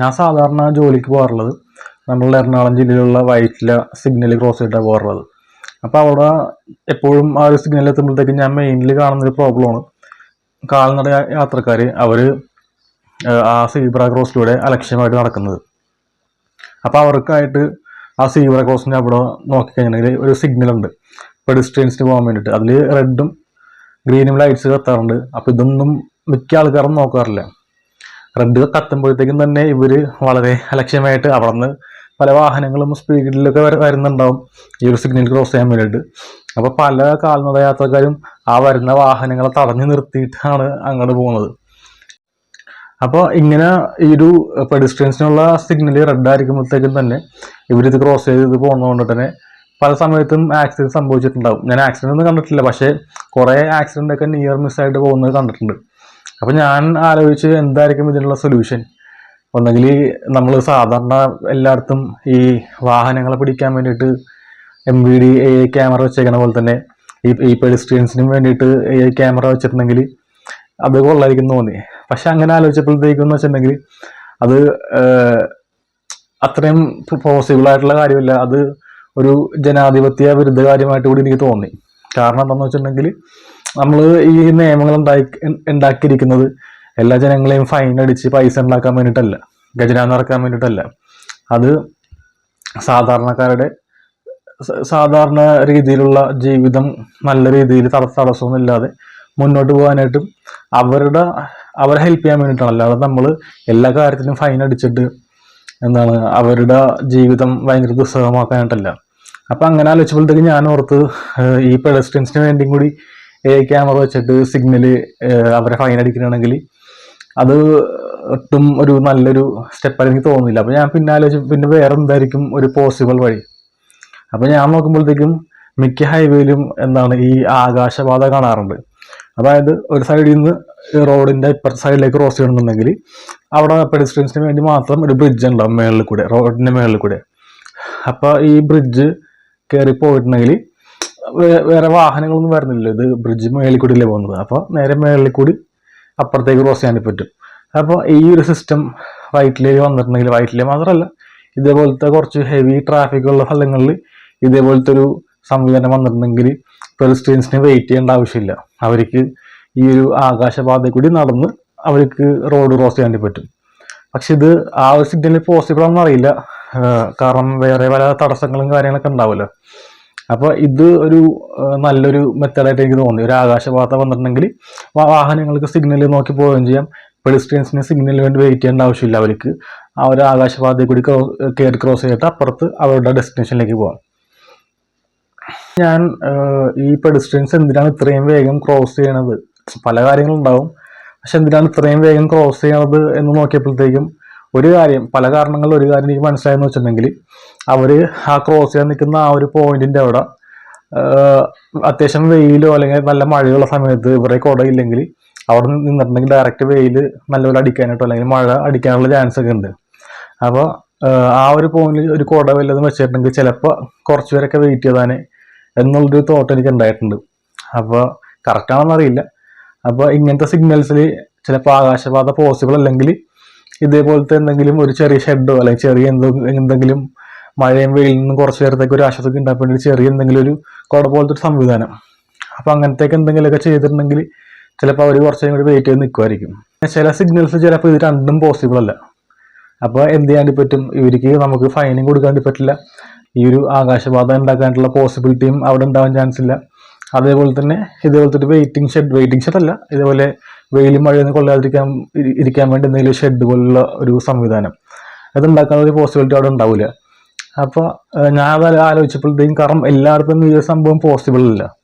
ഞാൻ സാധാരണ ജോലിക്ക് പോകാറുള്ളത് നമ്മളുടെ എറണാകുളം ജില്ലയിലുള്ള വൈറ്റില സിഗ്നൽ ക്രോസ് ചെയ്തിട്ടാണ് പോകാറുള്ളത്. അപ്പോൾ അവിടെ എപ്പോഴും ആ ഒരു സിഗ്നൽ എത്തുമ്പോഴത്തേക്കും ഞാൻ മെയിൻലി കാണുന്നൊരു പ്രോബ്ലമാണ് കാൽനട യാത്രക്കാർ അവർ ആ സീബ്ര ക്രോസിലൂടെ അലക്ഷ്യമായിട്ട് നടക്കുന്നത്. അപ്പോൾ അവർക്കായിട്ട് ആ സീബ്ര ക്രോസിന്റെ അവിടെ നോക്കിക്കഴിഞ്ഞിട്ടുണ്ടെങ്കിൽ ഒരു സിഗ്നലുണ്ട് പെഡിസ്ട്രിയൻസിന് പോകാൻ വേണ്ടിയിട്ട്. അതിൽ റെഡും ഗ്രീനും ലൈറ്റ്സ് കത്താറുണ്ട്. അപ്പോൾ ഇതൊന്നും മിക്ക ആൾക്കാരും നോക്കാറില്ല. റെഡ് കത്തുമ്പോഴത്തേക്കും തന്നെ ഇവർ വളരെ അലക്ഷ്യമായിട്ട് അവിടെ നിന്ന് പല വാഹനങ്ങളും സ്പീഡിലൊക്കെ വര- വരുന്നുണ്ടാവും. ഈ ഒരു സിഗ്നൽ ക്രോസ് ചെയ്യാൻ വേണ്ടിയിട്ട്. അപ്പോൾ പല കാൽനട യാത്രക്കാരും ആ വരുന്ന വാഹനങ്ങളെ തടഞ്ഞു നിർത്തിയിട്ടാണ് അങ്ങോട്ട് പോകുന്നത്. അപ്പോൾ ഇങ്ങനെ ഈ ഒരു പെഡിസ്ട്രിയൻസിനുള്ള സിഗ്നൽ റെഡ് ആയിരിക്കുമ്പോഴത്തേക്കും തന്നെ ഇവരിത് ക്രോസ് ചെയ്ത് പോകുന്നതുകൊണ്ട് തന്നെ പല സമയത്തും ആക്സിഡന്റ് സംഭവിച്ചിട്ടുണ്ടാവും. ഞാൻ ആക്സിഡന്റ് ഒന്നും കണ്ടിട്ടില്ല. പക്ഷേ കുറേ ആക്സിഡന്റ് ഒക്കെ നിയർ മിസ്സായിട്ട് പോകുന്നത് കണ്ടിട്ടുണ്ട്. അപ്പം ഞാൻ ആലോചിച്ച് എന്തായിരിക്കും ഇതിനുള്ള സൊല്യൂഷൻ ഒന്നെങ്കിൽ നമ്മൾ സാധാരണ എല്ലായിടത്തും ഈ വാഹനങ്ങളെ പിടിക്കാൻ വേണ്ടിയിട്ട് M V D A I camera വെച്ചേക്കണ പോലെ തന്നെ ഈ ഈ പെഡിസ്ട്രിയൻസിനും വേണ്ടിയിട്ട് എ ഐ ക്യാമറ വെച്ചിട്ടുണ്ടെങ്കിൽ അത് കൊള്ളായിരിക്കും തോന്നി. പക്ഷെ അങ്ങനെ ആലോചിച്ചപ്പോഴത്തേക്കും എന്ന് വെച്ചിട്ടുണ്ടെങ്കിൽ അത് അത്രയും പോസിബിൾ ആയിട്ടുള്ള കാര്യമില്ല. അത് ഒരു ജനാധിപത്യ വിരുദ്ധ കാര്യമായിട്ട് കൂടി എനിക്ക് തോന്നി. കാരണം എന്താണെന്ന് വെച്ചിട്ടുണ്ടെങ്കിൽ നമ്മൾ ഈ നിയമങ്ങൾ ഉണ്ടാക്കി ഉണ്ടാക്കിയിരിക്കുന്നത് എല്ലാ ജനങ്ങളെയും ഫൈൻ അടിച്ച് പൈസ ഉണ്ടാക്കാൻ വേണ്ടിയിട്ടല്ല ഖജനാവ് ഇറക്കാൻ വേണ്ടിയിട്ടല്ല അത് സാധാരണക്കാരുടെ സാധാരണ രീതിയിലുള്ള ജീവിതം നല്ല രീതിയിൽ തട തടസ്സമൊന്നും ഇല്ലാതെ മുന്നോട്ട് പോകാനായിട്ടും അവരുടെ അവരെ ഹെൽപ്പ് ചെയ്യാൻ വേണ്ടിയിട്ടാണ്. അല്ലാതെ നമ്മൾ എല്ലാ കാര്യത്തിനും ഫൈൻ അടിച്ചിട്ട് എന്താണ് അവരുടെ ജീവിതം ഭയങ്കര ദുസ്സഹമാക്കാനായിട്ടല്ല. അപ്പം അങ്ങനെ ആലോചിച്ചപ്പോഴത്തേക്ക് ഞാൻ ഓർത്ത് ഈ പെഡസ്ട്രിയൻസിന് വേണ്ടിയും കൂടി എ ക്യാമറ വെച്ചിട്ട് സിഗ്നൽ അവരെ ഫൈൻ അടിക്കണമെങ്കിൽ അത് ഒട്ടും ഒരു നല്ലൊരു സ്റ്റെപ്പായി എനിക്ക് തോന്നുന്നില്ല. അപ്പോൾ ഞാൻ പിന്നെ ആലോചിച്ചു പിന്നെ വേറെ എന്തായിരിക്കും ഒരു പോസിബിൾ വഴി? അപ്പോൾ ഞാൻ നോക്കുമ്പോഴത്തേക്കും മിക്ക ഹൈവേയിലും എന്താണ് ഈ ആകാശപാത കാണാറുണ്ട്. അതായത് ഒരു സൈഡിൽ നിന്ന് റോഡിന്റെ ഇപ്പുറത്തെ സൈഡിലേക്ക് ക്രോസ് ചെയ്യണമെന്നുണ്ടെങ്കിൽ അവിടെ പെഡിസ്ട്രിയൻസിന് വേണ്ടി മാത്രം ഒരു ബ്രിഡ്ജ് ഉണ്ടാവും മേളിൽ കൂടെ റോഡിന്റെ മേളിൽ കൂടെ? അപ്പോൾ ഈ ബ്രിഡ്ജ് കയറി പോയിട്ടുണ്ടെങ്കിൽ വേറെ വാഹനങ്ങളൊന്നും വരുന്നില്ല ഇത് ബ്രിഡ്ജ് മേളിൽ കൂടിയല്ലേ പോകുന്നത്. അപ്പോൾ നേരെ മേളിൽ കൂടി അപ്പുറത്തേക്ക് ക്രോസ് ചെയ്യാൻ പറ്റും. അപ്പോൾ ഈ ഒരു സിസ്റ്റം വൈറ്റിലേക്ക് വന്നിട്ടുണ്ടെങ്കിൽ വൈറ്റിലെ മാത്രമല്ല ഇതേപോലത്തെ കുറച്ച് ഹെവി ട്രാഫിക് ഉള്ള സ്ഥലങ്ങളിൽ ഇതേപോലത്തെ ഒരു സംവിധാനം വന്നിട്ടുണ്ടെങ്കിൽ പെഡിസ്ട്രിയൻസിന് വെയിറ്റ് ചെയ്യേണ്ട ആവശ്യമില്ല. അവർക്ക് ഈ ഒരു ആകാശപാതയിൽ കൂടി നടന്ന് അവർക്ക് റോഡ് ക്രോസ് ചെയ്യാൻ പറ്റും. പക്ഷെ ഇത് ആ ഒരു സിഗ്നലിൽ പോസിബിൾ ആണെന്ന് അറിയില്ല. കാരണം വേറെ പല തടസ്സങ്ങളും കാര്യങ്ങളൊക്കെ ഉണ്ടാവുമല്ലോ. അപ്പോൾ ഇത് ഒരു നല്ലൊരു മെത്തേഡായിട്ട് എനിക്ക് തോന്നി. ഒരു ആകാശപാത വന്നിട്ടുണ്ടെങ്കിൽ വാഹനങ്ങൾക്ക് സിഗ്നൽ നോക്കി പോവുകയും ചെയ്യാം. പെഡിസ്ട്രിയൻസിന് സിഗ്നലിന് വേണ്ടി വെയിറ്റ് ചെയ്യേണ്ട ആവശ്യമില്ല അവർക്ക്. ആ ഒരു ആകാശപാതയിൽ കൂടി കയറി ക്രോസ് ചെയ്തിട്ട് അപ്പുറത്ത് അവരുടെ ഡെസ്റ്റിനേഷനിലേക്ക് പോകാം ഞാൻ ഈ പെഡിസ്ട്രിയൻസ് എന്തിനാണ് ഇത്രയും വേഗം ക്രോസ് ചെയ്യണത്? പല കാര്യങ്ങളുണ്ടാവും. പക്ഷെ എന്തിനാണ് ഇത്രയും വേഗം ക്രോസ് ചെയ്യണത് എന്ന് നോക്കിയപ്പോഴത്തേക്കും ഒരു കാര്യം പല കാരണങ്ങളിൽ ഒരു കാര്യം എനിക്ക് മനസ്സിലായെന്ന് വെച്ചിട്ടുണ്ടെങ്കിൽ അവർ ആ ക്രോസ് ചെയ്യാൻ നിൽക്കുന്ന ആ ഒരു പോയിന്റിന്റെ അവിടെ അത്യാവശ്യം വെയിലോ അല്ലെങ്കിൽ നല്ല മഴയുള്ള സമയത്ത് ഇവരെ കുടയില്ലെങ്കിൽ അവിടെ നിന്നിട്ടുണ്ടെങ്കിൽ ഡയറക്റ്റ് വെയിൽ നല്ലപോലെ അടിക്കാനായിട്ടോ അല്ലെങ്കിൽ മഴ അടിക്കാനുള്ള ചാൻസ് ഒക്കെ ഉണ്ട്. അപ്പോൾ ആ ഒരു പോയിന്റിൽ ഒരു കുട വല്ലതും വെച്ചിട്ടുണ്ടെങ്കിൽ ചിലപ്പോൾ കുറച്ച് പേരൊക്കെ വെയിറ്റ് ചെയ്താനേ എന്നുള്ളൊരു തോട്ട് എനിക്ക് ഉണ്ടായിട്ടുണ്ട്. അപ്പോൾ കറക്റ്റാണെന്നറിയില്ല അപ്പോൾ ഇങ്ങനത്തെ സിഗ്നൽസിൽ ചിലപ്പോൾ ആകാശപാത പോസിബിൾ അല്ലെങ്കിൽ ഇതേപോലത്തെ എന്തെങ്കിലും ഒരു ചെറിയ ഷെഡോ അല്ലെങ്കിൽ ചെറിയ എന്തോ എന്തെങ്കിലും മഴയും വെയിലിൽ നിന്നും കുറച്ച് നേരത്തേക്ക് ഒരു ആശ്വാസം ഉണ്ടാക്കാൻ വേണ്ടി ചെറിയ എന്തെങ്കിലും ഒരു കുട പോലത്തെ ഒരു സംവിധാനം. അപ്പോൾ അങ്ങനത്തേക്ക് എന്തെങ്കിലുമൊക്കെ ചെയ്തിട്ടുണ്ടെങ്കിൽ ചിലപ്പോൾ അവർ കുറച്ചും കൂടി വെയിറ്റ് ചെയ്ത് നിൽക്കുമായിരിക്കും ചില സിഗ്നൽസ് ചിലപ്പോൾ ഇത് രണ്ടും പോസിബിൾ അല്ല. അപ്പോൾ എന്ത് ചെയ്യാൻ പറ്റും? ഇവർക്ക് നമുക്ക് ഫൈനും കൊടുക്കാൻ പറ്റില്ല. ഈ ഒരു ആകാശവാദം ഉണ്ടാക്കാനുള്ള പോസിബിലിറ്റിയും അവിടെ ഉണ്ടാവാൻ ചാൻസ് ഇല്ല. അതേപോലെ തന്നെ ഇതേപോലത്തെ ഒരു വെയിറ്റിംഗ് ഷെഡ് വെയിറ്റിംഗ് ഷെഡ് അല്ല. ഇതേപോലെ വെയിലും മഴയൊന്നും കൊള്ളാതിരിക്കാൻ ഇരി- ഇരിക്കാൻ വേണ്ടി എന്തെങ്കിലും ഷെഡ് പോലുള്ള ഒരു സംവിധാനം. അത് ഉണ്ടാക്കാനുള്ള ഒരു പോസിബിലിറ്റി അവിടെ ഉണ്ടാവില്ല അപ്പോൾ ഞാൻ അത് ആലോചിച്ചപ്പോഴത്തേക്കും കാരണം എല്ലായിടത്തും ഈ ഒരു സംഭവം പോസിബിൾ അല്ല.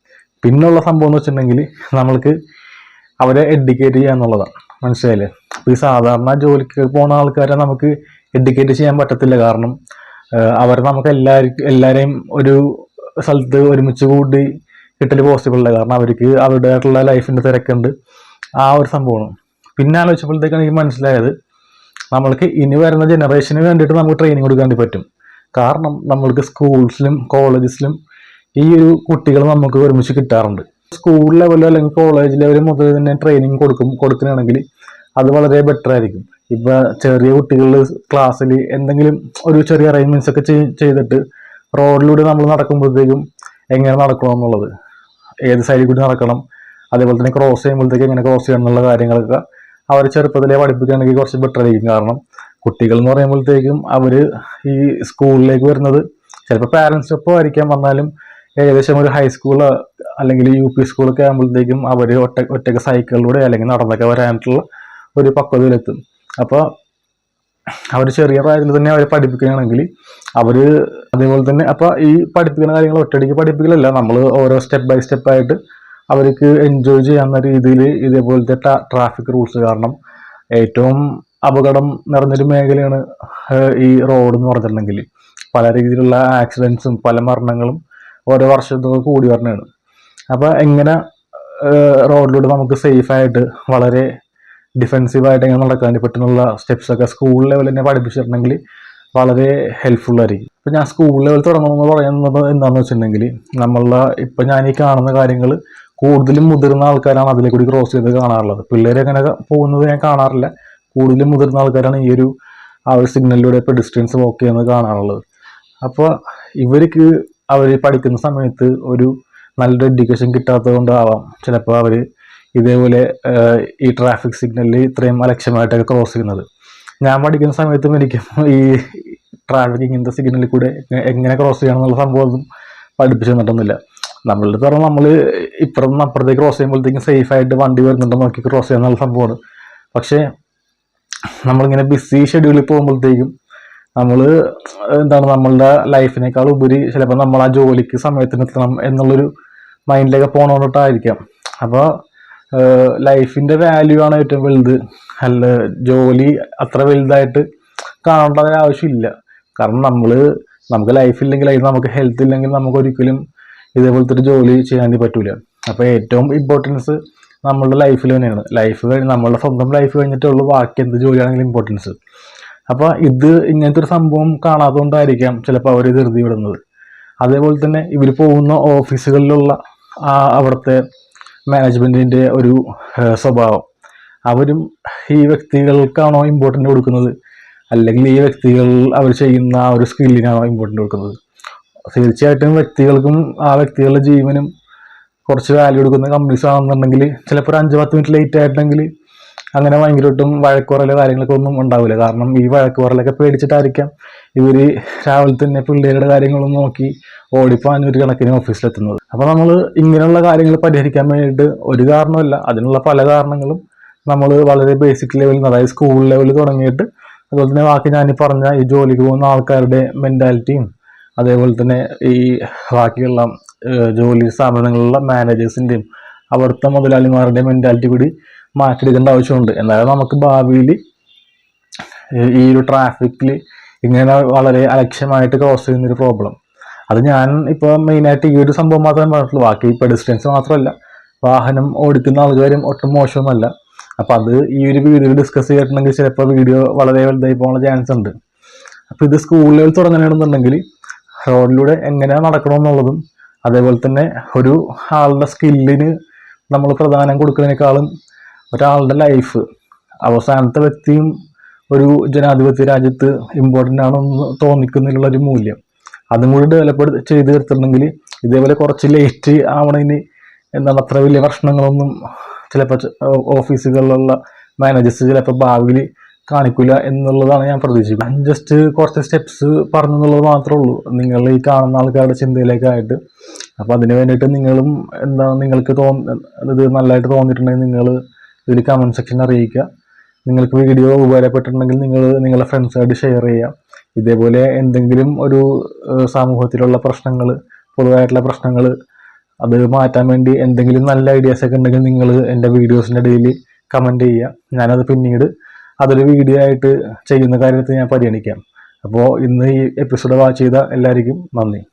പിന്നുള്ള സംഭവം എന്ന് വെച്ചിട്ടുണ്ടെങ്കിൽ നമ്മൾക്ക് അവരെ എഡ്യൂക്കേറ്റ് ചെയ്യുക എന്നുള്ളതാണ്. മനസ്സിലായില്ലേ? അപ്പോൾ ഈ സാധാരണ ജോലിക്ക് പോകുന്ന ആൾക്കാരെ നമുക്ക് എഡ്യൂക്കേറ്റ് ചെയ്യാൻ പറ്റത്തില്ല. കാരണം അവർ നമുക്ക് എല്ലാവർക്കും എല്ലാവരെയും ഒരു സ്ഥലത്ത് ഒരുമിച്ച് കൂടി കിട്ടൽ പോസിബിൾ അല്ല. കാരണം അവർക്ക് അവരുടേതായിട്ടുള്ള ലൈഫിന്റെ തിരക്കുണ്ട്. ആ ഒരു സംഭവമാണ്. പിന്നെ ആലോചിച്ചപ്പോഴത്തേക്കാണ് എനിക്ക് മനസ്സിലായത് നമ്മൾക്ക് ഇനി വരുന്ന ജനറേഷന് വേണ്ടിയിട്ട് നമുക്ക് ട്രെയിനിങ് കൊടുക്കാൻ പറ്റും. കാരണം നമ്മൾക്ക് സ്കൂൾസിലും കോളേജസിലും ഈ ഒരു കുട്ടികൾ നമുക്ക് ഒരുമിച്ച് കിട്ടാറുണ്ട്. സ്കൂൾ ലെവലോ അല്ലെങ്കിൽ കോളേജ് ലെവലിൽ മുതൽ തന്നെ ട്രെയിനിങ് കൊടുക്കും കൊടുക്കുകയാണെങ്കിൽ അത് വളരെ ബെറ്റർ ആയിരിക്കും. ഇപ്പം ചെറിയ കുട്ടികൾ ക്ലാസ്സിൽ എന്തെങ്കിലും ഒരു ചെറിയ അറേഞ്ച്മെന്റ്സ് ഒക്കെ ചെയ്- ചെയ്തിട്ട് റോഡിലൂടെ നമ്മൾ നടക്കുമ്പോഴത്തേക്കും എങ്ങനെ നടക്കണം എന്നുള്ളത് ഏത് സൈഡിൽ കൂടി നടക്കണം? അതേപോലെ തന്നെ ക്രോസ് ചെയ്യുമ്പോഴത്തേക്ക് എങ്ങനെ ക്രോസ് ചെയ്യണം എന്നുള്ള കാര്യങ്ങളൊക്കെ അവർ ചെറുപ്പത്തിലെ പഠിപ്പിക്കുകയാണെങ്കിൽ കുറച്ച് ബെറ്റർ ആയിരിക്കും. കാരണം കുട്ടികൾ എന്ന് പറയുമ്പോഴത്തേക്കും അവർ ഈ സ്കൂളിലേക്ക് വരുന്നത് ചിലപ്പോൾ പാരൻസ് ഒപ്പം ആയിരിക്കാം. വന്നാലും ഏകദേശം ഒരു ഹൈസ്കൂൾ അല്ലെങ്കിൽ യു പി സ്കൂളൊക്കെ ആകുമ്പോഴത്തേക്കും അവർ ഒറ്റ ഒറ്റയ്ക്ക് സൈക്കിളിലൂടെ അല്ലെങ്കിൽ നടന്നൊക്കെ വരാനായിട്ടുള്ള ഒരു പക്വതയിലെത്തും. അപ്പോൾ അവർ ചെറിയ പ്രായത്തിൽ തന്നെ അവരെ പഠിപ്പിക്കുകയാണെങ്കിൽ അവർ അതേപോലെ തന്നെ അപ്പോൾ ഈ പഠിപ്പിക്കുന്ന കാര്യങ്ങൾ ഒറ്റയടിക്ക് പഠിപ്പിക്കലല്ല. നമ്മൾ ഓരോ സ്റ്റെപ്പ് ബൈ സ്റ്റെപ്പ് ആയിട്ട് അവർക്ക് എൻജോയ് ചെയ്യാവുന്ന രീതിയിൽ ഇതേപോലത്തെ ട്രാഫിക് റൂൾസ് കാരണം ഏറ്റവും അപകടം നിറഞ്ഞൊരു മേഖലയാണ് ഈ റോഡ് എന്ന് പറഞ്ഞിട്ടുണ്ടെങ്കിൽ. പല രീതിയിലുള്ള ആക്സിഡൻസും പല മരണങ്ങളും ഓരോ വർഷത്തോടെ കൂടി വരണതാണ് അപ്പോൾ എങ്ങനെ റോഡിലൂടെ നമുക്ക് സേഫായിട്ട് വളരെ ഡിഫെൻസീവായിട്ട് എങ്ങനെ നടക്കാൻ പറ്റുന്നുള്ള സ്റ്റെപ്സൊക്കെ സ്കൂൾ ലെവലിൽ തന്നെ പഠിപ്പിച്ചിട്ടുണ്ടെങ്കിൽ വളരെ ഹെൽപ്ഫുൾ ആയിരിക്കും. ഇപ്പം ഞാൻ സ്കൂൾ ലെവൽ തുടങ്ങണമെന്ന് പറയുന്നത് എന്താണെന്ന് വെച്ചിട്ടുണ്ടെങ്കിൽ നമ്മളുടെ ഇപ്പം ഞാൻ ഈ കാണുന്ന കാര്യങ്ങൾ കൂടുതലും മുതിർന്ന ആൾക്കാരാണ് അതിലെ കൂടി ക്രോസ് ചെയ്ത് കാണാറുള്ളത്. പിള്ളേരെ അങ്ങനെ പോകുന്നത് ഞാൻ കാണാറില്ല. കൂടുതലും മുതിർന്ന ആൾക്കാരാണ് ഈ ഒരു ആ ഒരു സിഗ്നലിലൂടെ ഡിസ്റ്റൻസ് വോക്ക് ചെയ്യുന്നത് കാണാറുള്ളത്. അപ്പോൾ ഇവർക്ക് അവർ പഠിക്കുന്ന സമയത്ത് ഒരു നല്ലൊരു എഡ്യൂക്കേഷൻ കിട്ടാത്തത് കൊണ്ടാവാം ചിലപ്പോൾ അവർ ഇതേപോലെ ഈ ട്രാഫിക് സിഗ്നലിൽ ഇത്രയും അലക്ഷ്യമായിട്ടൊക്കെ ക്രോസ് ചെയ്യുന്നത്. ഞാൻ പഠിക്കുന്ന സമയത്തും എനിക്ക് ഈ ട്രാഫിക് ഇങ്ങനത്തെ സിഗ്നലിൽ കൂടെ എങ്ങനെ ക്രോസ് ചെയ്യണം എന്നുള്ള സംഭവം ഒന്നും പഠിപ്പിച്ചു തന്നിട്ടൊന്നുമില്ല. നമ്മളുടെ പറഞ്ഞാൽ നമ്മൾ ഇപ്പുറം അപ്പുറത്തേക്ക് ക്രോസ് ചെയ്യുമ്പോഴത്തേക്കും സേഫ് ആയിട്ട് വണ്ടി വരുന്നുണ്ടോ നോക്കി ക്രോസ് ചെയ്യാന്നുള്ള സംഭവമാണ്. പക്ഷേ നമ്മളിങ്ങനെ ബിസി ഷെഡ്യൂളിൽ പോകുമ്പോഴത്തേക്കും നമ്മൾ എന്താണ് നമ്മളുടെ ലൈഫിനേക്കാൾ ഉപരി ചിലപ്പോൾ നമ്മൾ ആ ജോലിക്ക് സമയത്തിന് എത്തണം എന്നുള്ളൊരു മൈൻഡിലേക്ക് പോകണോണ്ടിട്ടായിരിക്കാം അപ്പോൾ ലൈഫിന്റെ വാല്യൂ ആണ് ഏറ്റവും വലുത്. അല്ല ജോലി അത്ര വലുതായിട്ട് കാണേണ്ട ഒരു ആവശ്യമില്ല. കാരണം നമ്മൾ നമുക്ക് ലൈഫ് ഇല്ലെങ്കിൽ അതിന് നമുക്ക് ഹെൽത്ത് ഇല്ലെങ്കിൽ നമുക്ക് ഒരിക്കലും ഇതേപോലത്തെ ഒരു ജോലി ചെയ്യാൻ പറ്റൂല. അപ്പോൾ ഏറ്റവും ഇമ്പോർട്ടൻസ് നമ്മളുടെ ലൈഫിൽ തന്നെയാണ്. ലൈഫ് കഴിഞ്ഞ് നമ്മളുടെ സ്വന്തം ലൈഫ് കഴിഞ്ഞിട്ടുള്ളൂ ബാക്കി എന്ത് ജോലിയാണെങ്കിലും ഇമ്പോർട്ടൻസ് അപ്പോൾ ഇത് ഇങ്ങനത്തെ ഒരു സംഭവം കാണാത്തതുകൊണ്ടായിരിക്കാം ചിലപ്പോൾ അവർ ധൃതി വിടുന്നത്. അതേപോലെ തന്നെ ഇവർ പോകുന്ന ഓഫീസുകളിലുള്ള അവിടുത്തെ മാനേജ്മെന്റിന്റെ ഒരു സ്വഭാവം. അവരും ഈ വ്യക്തികൾക്കാണോ ഇമ്പോർട്ടന്റ് കൊടുക്കുന്നത്? അല്ലെങ്കിൽ ഈ വ്യക്തികൾ അവർ ചെയ്യുന്ന ആ ഒരു സ്കില്ലിനാണോ ഇമ്പോർട്ടന്റ് കൊടുക്കുന്നത്? തീർച്ചയായിട്ടും വ്യക്തികൾക്കും ആ വ്യക്തികളുടെ ജീവനും കുറച്ച് വാല്യൂ കൊടുക്കുന്ന കമ്പനീസ് ആണെന്നുണ്ടെങ്കിൽ ചിലപ്പോൾ ഒരു അഞ്ച് പത്ത് മിനിറ്റ് ലേറ്റ് ആയിട്ടുണ്ടെങ്കിൽ അങ്ങനെ ഭയങ്കരമായിട്ടും വഴക്കുറലോ കാര്യങ്ങളൊക്കെ ഒന്നും ഉണ്ടാവില്ല. കാരണം ഈ വഴക്കുറലൊക്കെ പേടിച്ചിട്ടായിരിക്കാം ഇവർ രാവിലെ തന്നെ പിള്ളേരുടെ കാര്യങ്ങളും നോക്കി ഓടിപ്പാഞ്ഞ ഒരു കണക്കിന് ഓഫീസിലെത്തുന്നത് അപ്പോൾ നമ്മൾ ഇങ്ങനെയുള്ള കാര്യങ്ങൾ പരിഹരിക്കാൻ വേണ്ടിയിട്ട് ഒരു കാരണമല്ല അതിനുള്ള പല കാരണങ്ങളും നമ്മൾ വളരെ ബേസിക് ലെവലിൽ അതായത് സ്കൂൾ ലെവലിൽ തുടങ്ങിയിട്ട് അതുപോലെ തന്നെ ബാക്കി ഞാൻ പറഞ്ഞ ഈ ജോലിക്ക് പോകുന്ന ആൾക്കാരുടെ മെന്റാലിറ്റിയും അതേപോലെ തന്നെ ഈ ബാക്കിയുള്ള ജോലി സ്ഥാപനങ്ങളിലുള്ള മാനേജേഴ്സിന്റെയും അവിടുത്തെ മുതലാളിമാരുടെയും മെന്റാലിറ്റി കൂടി മാറ്റിയെടുക്കേണ്ട ആവശ്യമുണ്ട്. എന്നാലും നമുക്ക് ഭാവിയിൽ ഈ ഒരു ട്രാഫിക്കിൽ ഇങ്ങനെ വളരെ അലക്ഷ്യമായിട്ട് ക്രോസ് ചെയ്യുന്നൊരു പ്രോബ്ലം അത് ഞാൻ ഇപ്പോൾ മെയിനായിട്ട് ഈ ഒരു സംഭവം മാത്രമേ പറഞ്ഞിട്ടുള്ളൂ. ബാക്കി ഡിസ്റ്റൻസ് മാത്രമല്ല. വാഹനം ഓടിക്കുന്ന ആൾക്കാരും ഒട്ടും മോശമൊന്നുമല്ല. അപ്പോൾ അത് ഈ ഒരു വീഡിയോ ഡിസ്കസ് ചെയ്തിട്ടുണ്ടെങ്കിൽ ചിലപ്പോൾ വീഡിയോ വളരെ വലുതായി പോകാനുള്ള ചാൻസ് ഉണ്ട്. അപ്പോൾ ഇത് സ്കൂൾ ലെവൽ തുടങ്ങണമെന്നുണ്ടെങ്കിൽ റോഡിലൂടെ എങ്ങനെ നടക്കണമെന്നുള്ളതും അതേപോലെ തന്നെ ഒരു ആളുടെ സ്കില്ലിന് നമ്മൾ പ്രധാനം കൊടുക്കുന്നതിനേക്കാളും ഒരാളുടെ ലൈഫ് അവസാനത്തെ വ്യക്തിയും ഒരു ജനാധിപത്യ രാജ്യത്ത് ഇമ്പോർട്ടന്റ് ആണെന്ന് തോന്നിക്കുന്നതിലുള്ളൊരു മൂല്യം. അതും കൂടി ഡെവലപ്പ് ചെയ്ത് തീർത്തിട്ടുണ്ടെങ്കിൽ ഇതേപോലെ കുറച്ച് ലേറ്റ് ആവണതിന് എന്താണ് അത്ര വലിയ പ്രശ്നങ്ങളൊന്നും ചിലപ്പോൾ ഓഫീസുകളിലുള്ള മാനേജേഴ്സ് ചിലപ്പോൾ ഭാവിയിൽ കാണിക്കില്ല എന്നുള്ളതാണ് ഞാൻ പ്രതീക്ഷിക്കുന്നത്. ജസ്റ്റ് കുറച്ച് സ്റ്റെപ്സ് പറഞ്ഞു എന്നുള്ളത് മാത്രമേ ഉള്ളൂ. നിങ്ങൾ ഈ കാണുന്ന ആൾക്കാരുടെ ചിന്തയിലേക്കായിട്ട്. അപ്പോൾ അതിന് വേണ്ടിയിട്ട് നിങ്ങളും എന്താണ് നിങ്ങൾക്ക് തോന്ന ഇത് നല്ലതായിട്ട് തോന്നിയിട്ടുണ്ടെങ്കിൽ നിങ്ങൾ ഇതിൽ കമന്റ് സെക്ഷൻ അറിയിക്കുക. നിങ്ങൾക്ക് വീഡിയോ ഉപകാരപ്പെട്ടിട്ടുണ്ടെങ്കിൽ നിങ്ങൾ നിങ്ങളുടെ ഫ്രണ്ട്സായിട്ട് ഷെയർ ചെയ്യുക. ഇതേപോലെ എന്തെങ്കിലും ഒരു സമൂഹത്തിലുള്ള പ്രശ്നങ്ങൾ പൊതുവായിട്ടുള്ള പ്രശ്നങ്ങൾ അത് മാറ്റാൻ വേണ്ടി എന്തെങ്കിലും നല്ല ഐഡിയാസ് ഒക്കെ ഉണ്ടെങ്കിൽ നിങ്ങൾ എന്റെ വീഡിയോസിന്റെ ഇടയിൽ കമന്റ് ചെയ്യുക. ഞാനത് പിന്നീട് അതൊരു വീഡിയോ ആയിട്ട് ചെയ്യുന്ന കാര്യത്തിൽ ഞാൻ പരിഗണിക്കാം. അപ്പോൾ ഇന്ന് ഈ എപ്പിസോഡ് വാച്ച് ചെയ്ത എല്ലാവർക്കും നന്ദി.